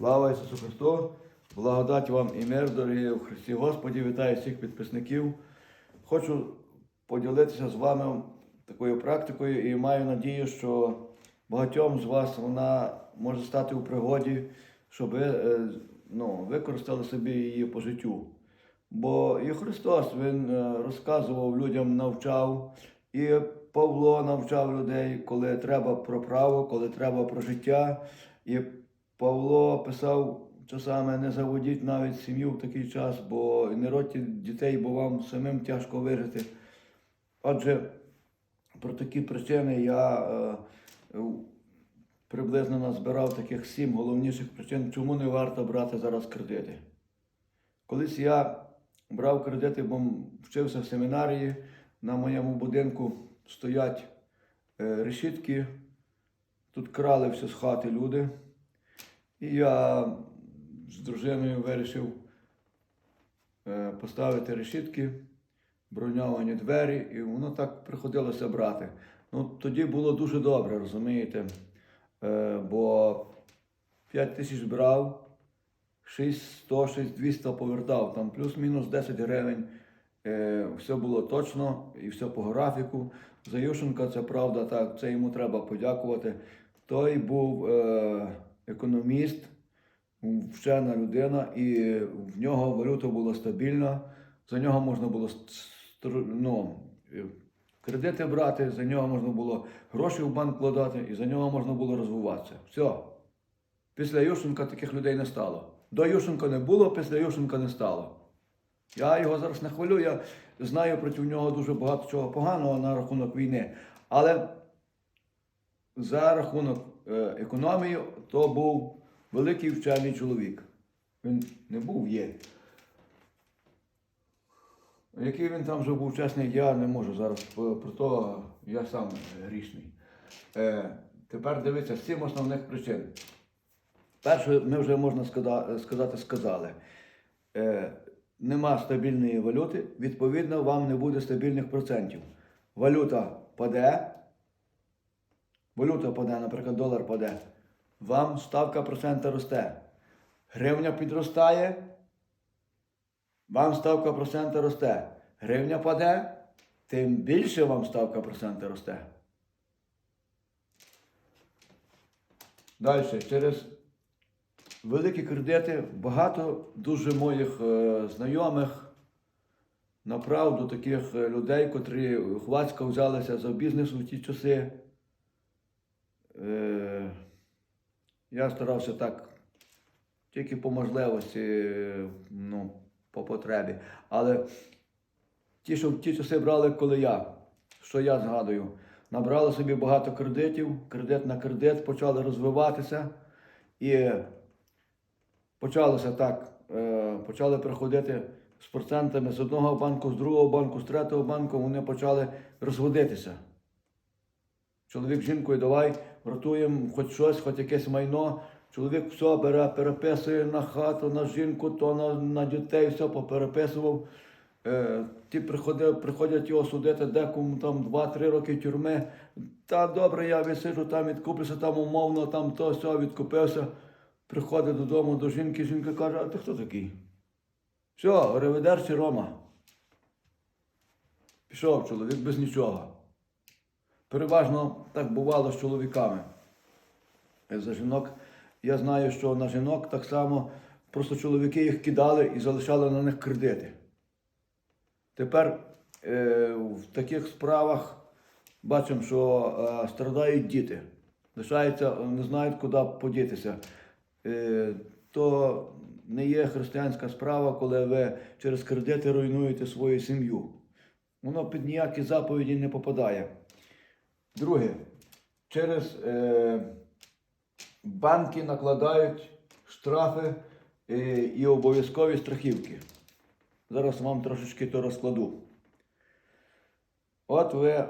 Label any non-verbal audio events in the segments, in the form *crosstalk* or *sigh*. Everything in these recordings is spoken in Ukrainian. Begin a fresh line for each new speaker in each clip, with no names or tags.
Слава Ісусу Христу! Благодать вам і мир, дорогі у Христі Господі, вітаю всіх підписників. Хочу поділитися з вами такою практикою і маю надію, що багатьом з вас вона може стати у пригоді, щоб ви е, ну, використали собі її по життю. Бо і Христос Він е, розказував людям, навчав, і Павло навчав людей, коли треба про право, коли треба про життя. І Павло писав часами не заводіть навіть сім'ю в такий час, бо не родьте дітей, бо вам самим тяжко вижити. Отже, про такі причини я е, приблизно назбирав таких сім головніших причин, чому не варто брати зараз кредити. Колись я брав кредити, бо вчився в семінарії. На моєму будинку стоять е, решітки. Тут крали все з хати люди. І я з дружиною вирішив е, поставити решітки, броньовані двері, і воно так приходилося брати. Ну, тоді було дуже добре, розумієте? Е, бо 5 тисяч брав, 600, 6200 повертав, там плюс-мінус 10 гривень. Е, все було точно і все по графіку. За Ющенка це правда, так, це йому треба подякувати. Той був економіст, вчена людина, і в нього валюта була стабільна, за нього можна було ну, кредити брати, за нього можна було гроші в банк вкладати, і за нього можна було розвиватися. Все. Після Ющенка таких людей не стало. До Ющенка не було, після Ющенка не стало. Я його зараз не хвалю, я знаю проти нього дуже багато чого поганого на рахунок війни. Але за рахунок е, економії то був великий вчений чоловік. Він не був, є. Який він там вже був чесний, я не можу зараз. Про то я сам грішний. Е, тепер дивіться, сім основних причин. Перше, ми вже можна сказати, сказали. Е, нема стабільної валюти, відповідно, вам не буде стабільних процентів. Валюта паде, валюта паде, наприклад, долар паде, вам ставка процента росте. Гривня підростає, вам ставка процента росте. Гривня паде, тим більше вам ставка процента росте. Далі, через великі кредити, багато дуже моїх е, знайомих, направду таких е, людей, котрі хвацько взялися за бізнес у ті часи. Е, я старався так тільки по можливості, ну, по потребі. Але ті, що ті часи брали, коли я, що я згадую, набрали собі багато кредитів, кредит на кредит, почали розвиватися. І почалося так, е, почали приходити з процентами з одного банку, з другого банку, з третього банку, вони почали розводитися. Чоловік з жінкою, давай врятуємо хоч щось, хоч якесь майно. Чоловік все бере, переписує на хату, на жінку, то на, на дітей, все попереписував. Е, ті приходять, приходять його судити, декому там 2-3 роки тюрми. Та добре, я висиджу там, відкуплюся там умовно, там то все, відкупився. Приходить додому до жінки, жінка каже, а ти хто такий? Все, реведер Рома. Пішов чоловік без нічого. Переважно так бувало з чоловіками. За жінок я знаю, що на жінок так само просто чоловіки їх кидали і залишали на них кредити. Тепер е, в таких справах бачимо, що е, страдають діти. Лишаються, не знають, куди подітися. Е, то не є християнська справа, коли ви через кредити руйнуєте свою сім'ю. Воно під ніякі заповіді не попадає. Друге, через е, банки накладають штрафи е, і обов'язкові страхівки. Зараз вам трошечки то розкладу. От ви,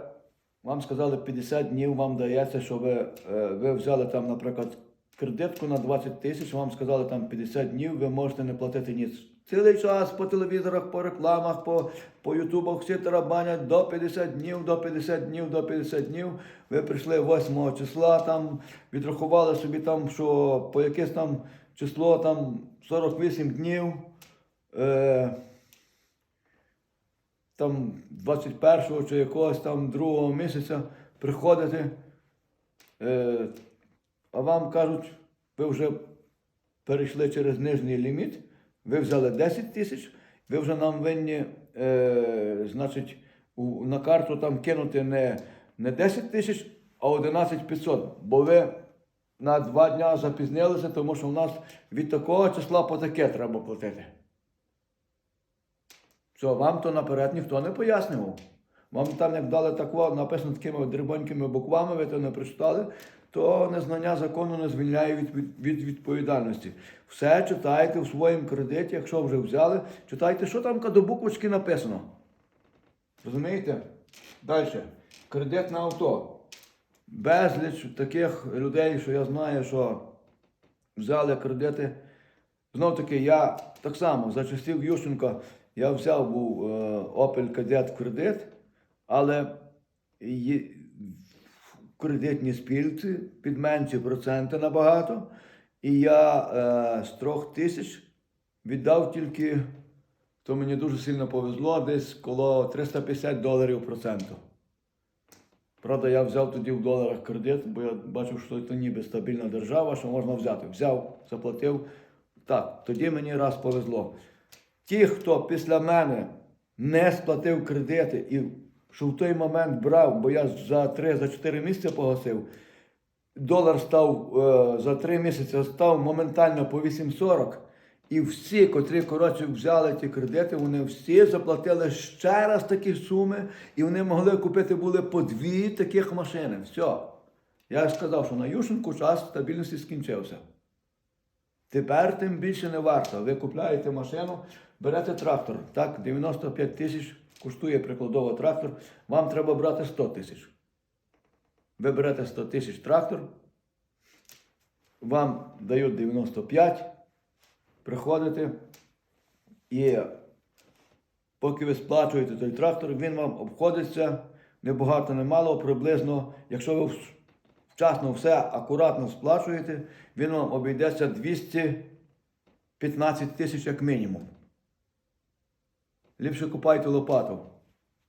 вам сказали, 50 днів вам дається, щоб ви, е, ви взяли там, наприклад, кредитку на 20 тисяч, вам сказали там 50 днів, ви можете не платити ніц. Цілий час по телевізорах, по рекламах, по, по ютубах всі тарабанять до 50 днів, до 50 днів, до 50 днів. Ви прийшли 8 числа, там відрахували собі там, що по якесь там число там 48 днів. Е, там 21 чи якогось там другого місяця приходите, е, а вам кажуть, ви вже перейшли через нижній ліміт, ви взяли 10 тисяч, ви вже нам винні, е, значить, у, на карту там кинути не, не 10 тисяч, а 11 500, бо ви на два дня запізнилися, тому що в нас від такого числа по таке треба платити. Все, вам то наперед ніхто не пояснював. Вам там як дали тако, написано такими дрібонькими буквами, ви то не прочитали, то незнання закону не звільняє від, від, від відповідальності. Все читайте в своєму кредиті, якщо вже взяли, читайте, що там до буквочки написано. Розумієте? Далі. Кредит на авто. Безліч таких людей, що я знаю, що взяли кредити. Знов таки, я так само за часів Ющенка я взяв був е, Opel Kadett в кредит, але кредитній спілці під менші проценти набагато. І я е, з трьох тисяч віддав тільки, то мені дуже сильно повезло, десь коло 350 доларів проценту. Правда, я взяв тоді в доларах кредит, бо я бачив, що це ніби стабільна держава, що можна взяти. Взяв, заплатив. Так, тоді мені раз повезло. Ті, хто після мене не сплатив кредити і що в той момент брав, бо я за 3-4 місяці погасив, долар став е, за 3 місяці став моментально по 8,40. І всі, котрі коротше взяли ті кредити, вони всі заплатили ще раз такі суми, і вони могли купити були по дві таких машини. Все. Я сказав, що на Ющенку час стабільності скінчився. Тепер тим більше не варто. Ви купляєте машину, берете трактор. Так, 95 тисяч коштує прикладово трактор. Вам треба брати 100 тисяч. Ви берете 100 тисяч трактор, вам дають 95, приходите і поки ви сплачуєте той трактор, він вам обходиться не багато, не мало, приблизно, якщо ви вчасно все акуратно сплачуєте, він вам обійдеться 215 тисяч як мінімум. Ліпше купайте лопату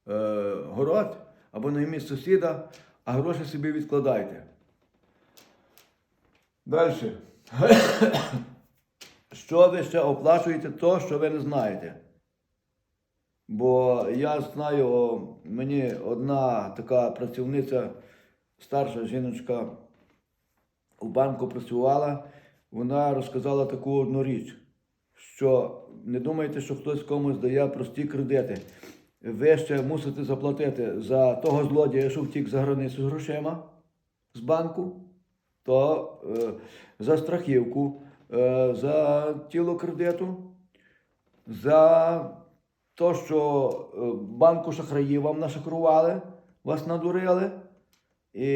е, город або найміть сусіда, а гроші собі відкладайте. Далі. *coughs* Що ви ще оплачуєте, то, що ви не знаєте. Бо я знаю, мені одна така працівниця, старша жіночка у банку працювала, вона розказала таку одну річ, що не думайте, що хтось комусь дає прості кредити. Ви ще мусите заплатити за того злодія, що втік за границю з грошима з банку, то е, за страхівку, е, за тіло кредиту, за те, що е, банку шахраї вам нашакрували, вас надурили. І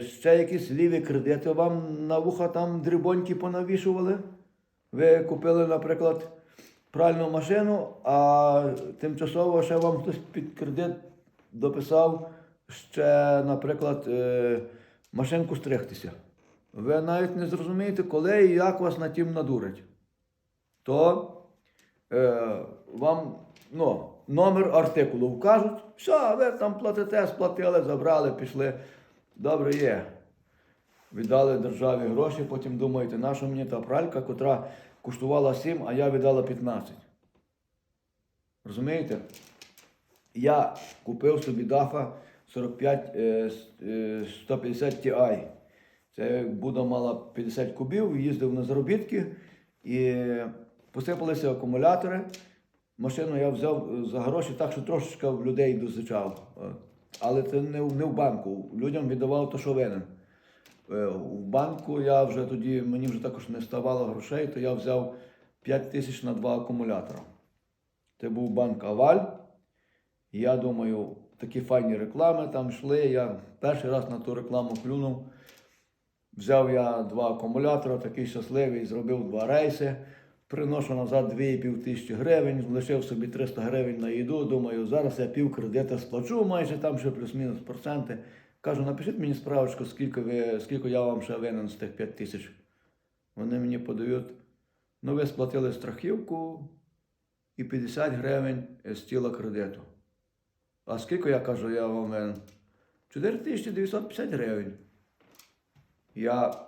ще якісь ліві кредити вам на вуха там дрібоньки понавішували. Ви купили, наприклад, пральну машину, а тимчасово ще вам хтось під кредит дописав ще, наприклад, е, машинку стригтися. Ви навіть не зрозумієте, коли і як вас на тім надурить. То е, вам ну, номер артикулу вкажуть, все, ви там платите, сплатили, забрали, пішли. Добре є. Віддали державі гроші, потім думаєте, наша мені та пралька, котра коштувала 7, а я віддала 15. Розумієте? Я купив собі дафа 45 е, с- е, 150 Ti. Це Буда мала 50 кубів, їздив на заробітки і посипалися акумулятори. Машину я взяв е, за гроші так, що трошечки в людей дозичав. Е, Але це не в банку. Людям віддавав то, що винен. Е, В банку я вже тоді, мені вже також не ставало грошей, то я взяв 5 тисяч на два акумулятора. Це був банк Аваль. Я думаю, такі файні реклами там йшли. Я перший раз на ту рекламу клюнув. Взяв я два акумулятора, такий щасливий, зробив два рейси. приношу назад 2,5 тисячі гривень, лишив собі 300 гривень на їду. Думаю, зараз я пів кредита сплачу, майже там ще плюс-мінус проценти. Кажу, напишіть мені справочку, скільки, ви, скільки я вам ще винен з тих 5 тисяч. Вони мені подають. Ну, ви сплатили страхівку і 50 гривень з тіла кредиту. А скільки я кажу, я вам винен? 4950 гривень. Я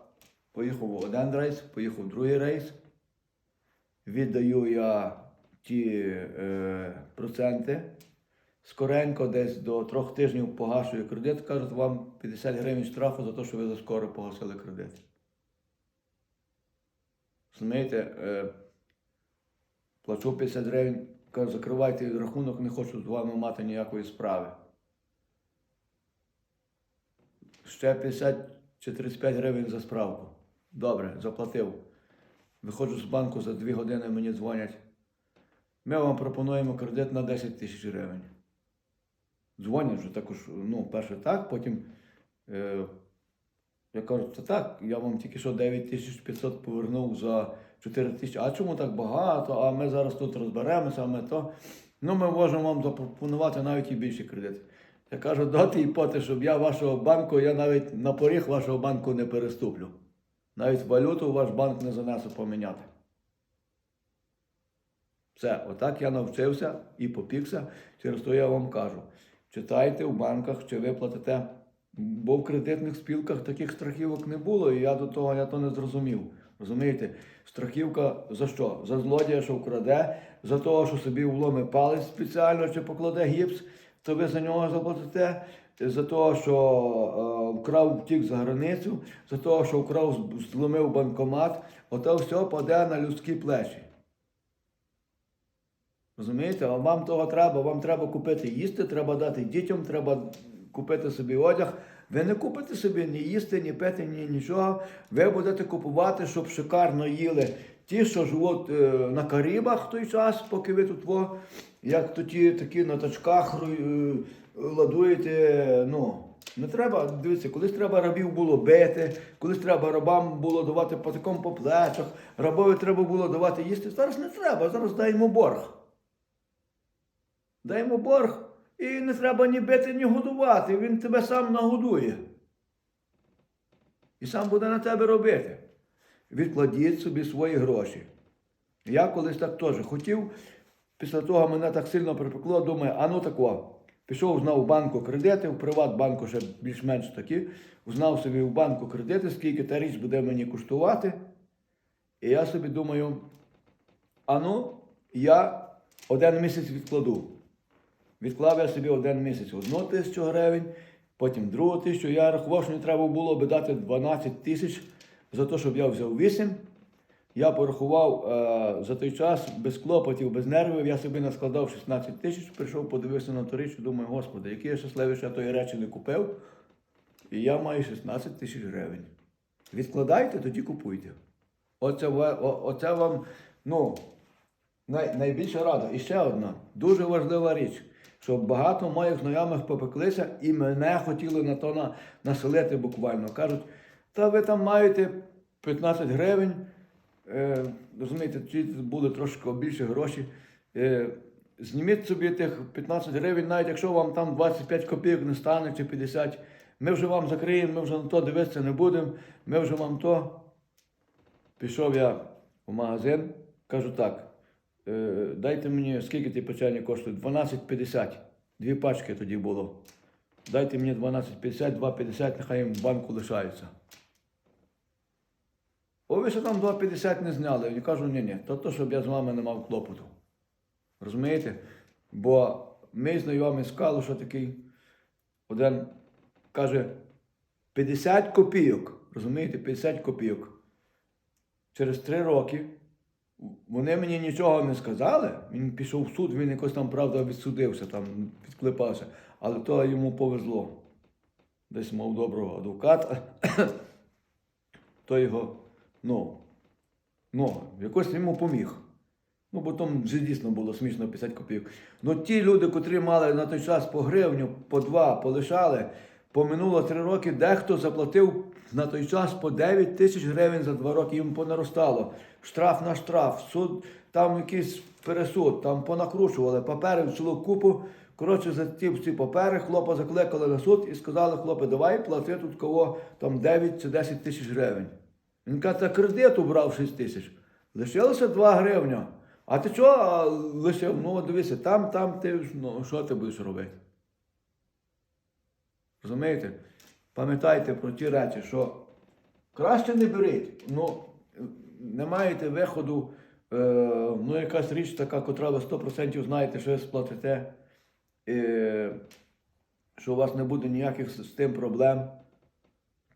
поїхав в один рейс, поїхав в другий рейс. Віддаю я ті е, проценти. Скоренько десь до трьох тижнів погашую кредит, кажуть, вам 50 гривень штрафу за те, що ви заскоро погасили кредит. Розумієте, е, плачу 50 гривень, кажу, закривайте рахунок, не хочу з вами мати ніякої справи. Ще 50 чи 35 гривень за справку. Добре, заплатив. Виходжу з банку за 2 години, мені дзвонять. Ми вам пропонуємо кредит на 10 тисяч гривень. Дзвонять вже також, ну, перше так, потім е, я кажу, це так, я вам тільки що 9500 повернув за 4 тисячі. А чому так багато? А ми зараз тут розберемося, а ми то. Ну, ми можемо вам запропонувати навіть і більший кредит. Я кажу, доти і поти, щоб я вашого банку, я навіть на поріг вашого банку не переступлю. Навіть валюту ваш банк не занесу поміняти. Все, отак я навчився і попікся. Через то я вам кажу. Читайте в банках, чи ви платите. Бо в кредитних спілках таких страхівок не було, і я до того я то не зрозумів. Розумієте? Страхівка за що? За злодія, що вкраде, за того, що собі вломи палець спеціально чи покладе гіпс, то ви за нього заплатите. За того, що е, вкрав втік за границю, за того, що вкрав, зломив банкомат, ото все паде на людські плечі. Розумієте, а вам того треба, вам треба купити їсти, треба дати дітям, треба купити собі одяг. Ви не купите собі ні їсти, ні пити, ні нічого. Ви будете купувати, щоб шикарно їли ті, що живуть е, на Карибах в той час, поки ви тут, во, як то ті такі на тачках е, ладуєте. Ну, не треба, дивіться, колись треба рабів було бити, колись треба рабам було давати патиком по плечах, рабові треба було давати їсти. Зараз не треба, зараз даємо борг. Дай йому борг і не треба ні бити, ні годувати. Він тебе сам нагодує. І сам буде на тебе робити. Відкладіть собі свої гроші. Я колись так теж хотів, після того мене так сильно припекло, думаю, а ну тако. Пішов, знав в банку кредити, в Приватбанку ще більш-менш такі, узнав собі в банку кредити, скільки та річ буде мені коштувати. І я собі думаю, а ну, я один місяць відкладу. Відклав я собі один місяць одну тисячу гривень, потім другу тисячу. Я рахував, що мені треба було би дати 12 тисяч за те, щоб я взяв 8. Я порахував е, за той час без клопотів, без нервів. Я собі наскладав 16 тисяч, прийшов, подивився на ту річ думаю, господи, який я щасливий, що я тої речі не купив. І я маю 16 тисяч гривень. Відкладайте, тоді купуйте. Оце, оце вам, ну, най, найбільша рада. І ще одна дуже важлива річ, що багато моїх знайомих попеклися і мене хотіли на то на, населити буквально. Кажуть, та ви там маєте 15 гривень, е, розумієте, ці були трошки більше гроші. Е, зніміть собі тих 15 гривень, навіть якщо вам там 25 копійок не стане чи 50, ми вже вам закриємо, ми вже на то дивитися не будемо, ми вже вам то. Пішов я в магазин, кажу так, дайте мені, скільки ті печені коштують? 12,50. Дві пачки тоді було. Дайте мені 12,50, 2,50, нехай їм в банку лишаються. О, ви ще там 2,50 не зняли. Я кажу, ні, ні, то, то, щоб я з вами не мав клопоту. Розумієте? Бо мій знайомий з Калуша такий, один каже, 50 копійок. Розумієте, 50 копійок. Через три роки вони мені нічого не сказали. Він пішов в суд, він якось там, правда, відсудився, там, відклепався. Але то йому повезло. Десь мав доброго адвоката. *coughs* то його, ну, ну, якось йому поміг. Ну, бо там вже дійсно було смішно 50 копійок. Ну ті люди, котрі мали на той час по гривню, по два, полишали, поминуло три роки, дехто заплатив на той час по 9 тисяч гривень за два роки їм понаростало. Штраф на штраф, суд, там якийсь пересуд, там понакручували папери в цілу купу. Коротше, за ті всі папери хлопа закликали на суд і сказали, хлопе, давай плати тут кого там 9 чи 10 тисяч гривень. Він каже, та кредиту брав 6 тисяч. Лишилося 2 гривня. А ти чого лишив? Ну, дивися, там, там ти ну, що ти будеш робити? Розумієте? Пам'ятайте про ті речі, що краще не беріть. Ну, не маєте виходу, е, ну, якась річ така, котра ви 100% знаєте, що ви сплатите, е, що у вас не буде ніяких з тим проблем,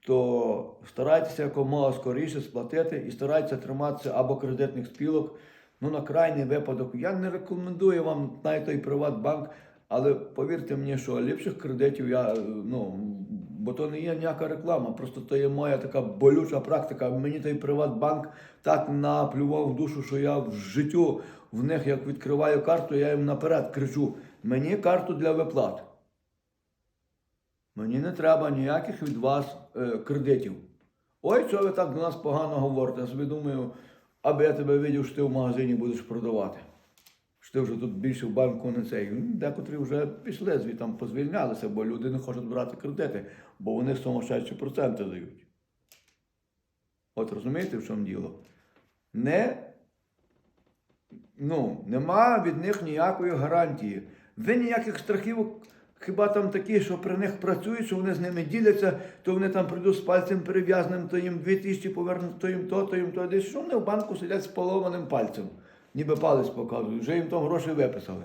то старайтеся якомога скоріше сплатити і старайтеся триматися або кредитних спілок. Ну, на крайній випадок. Я не рекомендую вам навіть той Приватбанк, але повірте мені, що ліпших кредитів я, ну, бо то не є ніяка реклама, просто то є моя така болюча практика. Мені той Приватбанк так наплював в душу, що я в життю в них, як відкриваю карту, я їм наперед кричу: мені карту для виплат. Мені не треба ніяких від вас е, кредитів. Ой, що ви так до нас погано говорите? Я собі думаю, аби я тебе видів, що ти в магазині будеш продавати. Що ти вже тут більше в банку не цей. Декотрі вже пішли звідти, позвільнялися, бо люди не хочуть брати кредити, бо вони сумасшедші проценти дають. От розумієте, в чому діло? Не, ну, нема від них ніякої гарантії. Ви ніяких страхів, хіба там такі, що при них працюють, що вони з ними діляться, то вони там прийдуть з пальцем перев'язаним, то їм дві тисячі повернуть, то їм то, то їм то. Десь що вони в банку сидять з поломаним пальцем, ніби палець показують, вже їм там гроші виписали.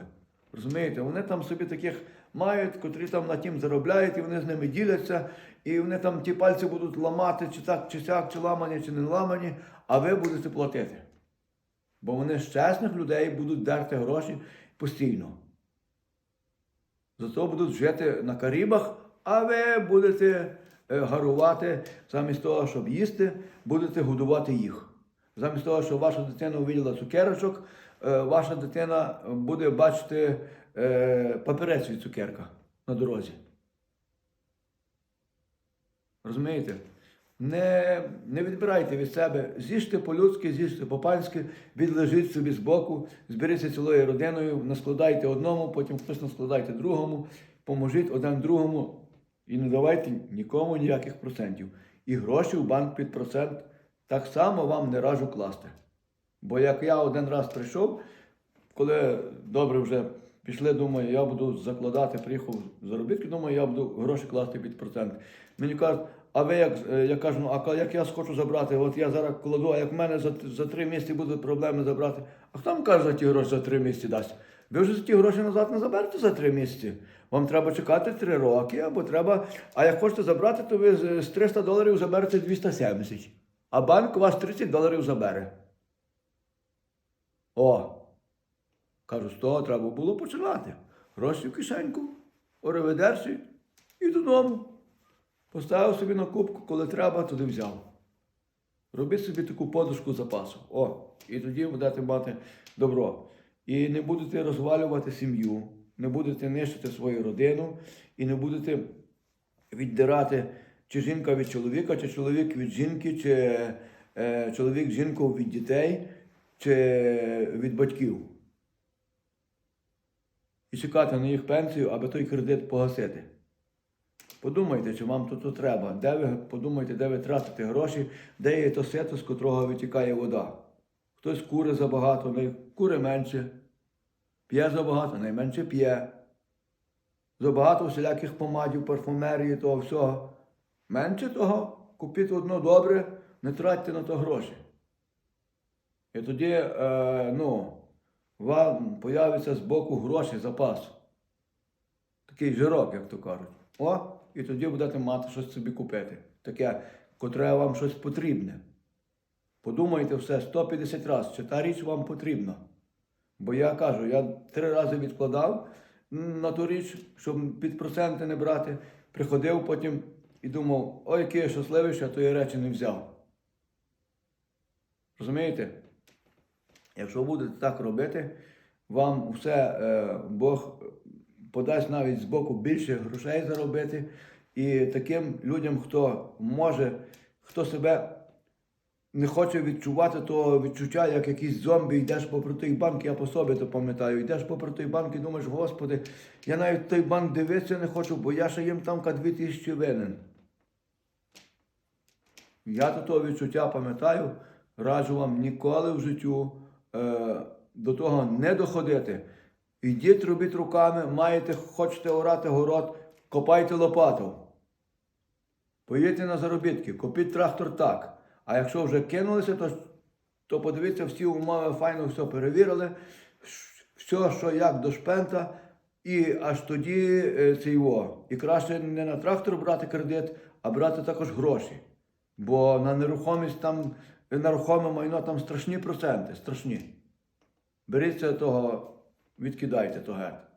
Розумієте, вони там собі таких мають, котрі там на тім заробляють, і вони з ними діляться, і вони там ті пальці будуть ламати, чи так, чи сяк, чи ламані, чи не ламані, а ви будете платити. Бо вони з чесних людей будуть дерти гроші постійно. Зато будуть жити на Карибах, а ви будете е, гарувати замість того, щоб їсти, будете годувати їх. Замість того, щоб ваша дитина увиділа цукерочок, е, ваша дитина буде бачити е, папірець від цукерка на дорозі. Розумієте? Не, не відбирайте від себе, з'їжте по-людськи, з'їжте по-панськи, відлежіть собі збоку, зберіться цілою родиною, наскладайте одному, потім хтось наскладайте другому, поможіть один другому і не давайте нікому ніяких процентів. І гроші в банк під процент так само вам не раджу класти. Бо як я один раз прийшов, коли добре вже пішли, думаю, я буду закладати, приїхав заробітки, думаю, я буду гроші класти під процент. Мені кажуть, а ви як Е, я кажу, а як я схочу забрати, от я зараз кладу, а як в мене за, за три місяці будуть проблеми забрати, а хто вам каже за ті гроші за три місяці дасть? Ви вже за ті гроші назад не заберете за три місяці. Вам треба чекати три роки, або треба. А як хочете забрати, то ви з 300 доларів заберете 270. А банк у вас 30 доларів забере. О! Кажу, з того треба було починати. Гроші в кишеньку, ореведерсі і додому. Поставив собі на кубку, коли треба, туди взяв. Робіть собі таку подушку запасу. О, і тоді будете мати добро. І не будете розвалювати сім'ю, не будете нищити свою родину, і не будете віддирати чи жінка від чоловіка, чи чоловік від жінки, чи е, чоловік жінку від дітей, чи від батьків. І чекати на їх пенсію, аби той кредит погасити. Подумайте, чи вам тут треба. Де ви подумайте, де ви тратите гроші, де є то сито, з котрого витікає вода. Хтось кури забагато, не кури менше. П'є забагато, найменше п'є. Забагато всіляких помадів, парфумерії, того всього. Менше того, купіть одно добре, не тратьте на то гроші. І тоді, е, ну, вам появиться з боку гроші, запас. Такий жирок, як то кажуть. О, і тоді будете мати щось собі купити. Таке, котре вам щось потрібне. Подумайте все 150 разів, чи та річ вам потрібна. Бо я кажу, я три рази відкладав на ту річ, щоб під проценти не брати. Приходив потім і думав, ой, який я щасливий, що я тої речі не взяв. Розумієте? Якщо будете так робити, вам все е, Бог подасть навіть з боку більше грошей заробити. І таким людям, хто може хто себе не хоче відчувати того відчуття, як якийсь зомбі, йдеш попри той банк, я по собі то пам'ятаю, йдеш попри той банк і думаєш, Господи, я навіть той банк дивитися не хочу, бо я ще їм там дві тисячі винен. Я до того відчуття пам'ятаю, раджу вам ніколи в життю е, до того не доходити. Ідіть, робіть руками, маєте, хочете орати город, копайте лопату. Поїдьте на заробітки, купіть трактор так. А якщо вже кинулися, то, то подивіться всі умови, файно все перевірили, все, що як до шпента, і аж тоді е, це його. І краще не на трактор брати кредит, а брати також гроші. Бо на нерухомість там, на рухоме майно там страшні проценти, страшні. Беріться того, відкидайте то геть.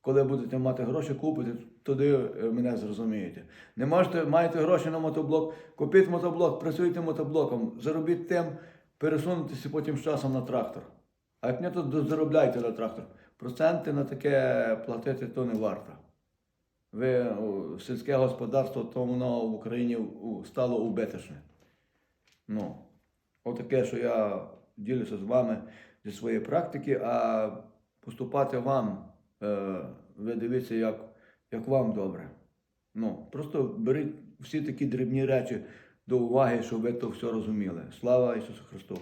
Коли будете мати гроші, купите, тоді е, мене зрозумієте. Не можете, маєте гроші на мотоблок, купіть мотоблок, працюйте мотоблоком, заробіть тим, пересунутися потім з часом на трактор. А як не, то заробляйте на трактор. Проценти на таке платити то не варто. Ви сільське господарство, то воно в Україні стало убиточне. Ну, отаке, що я ділюся з вами зі своєї практики, а поступати вам, е, ви дивіться, як, як вам добре. Ну, просто беріть всі такі дрібні речі до уваги, щоб ви то все розуміли. Слава Ісусу Христу!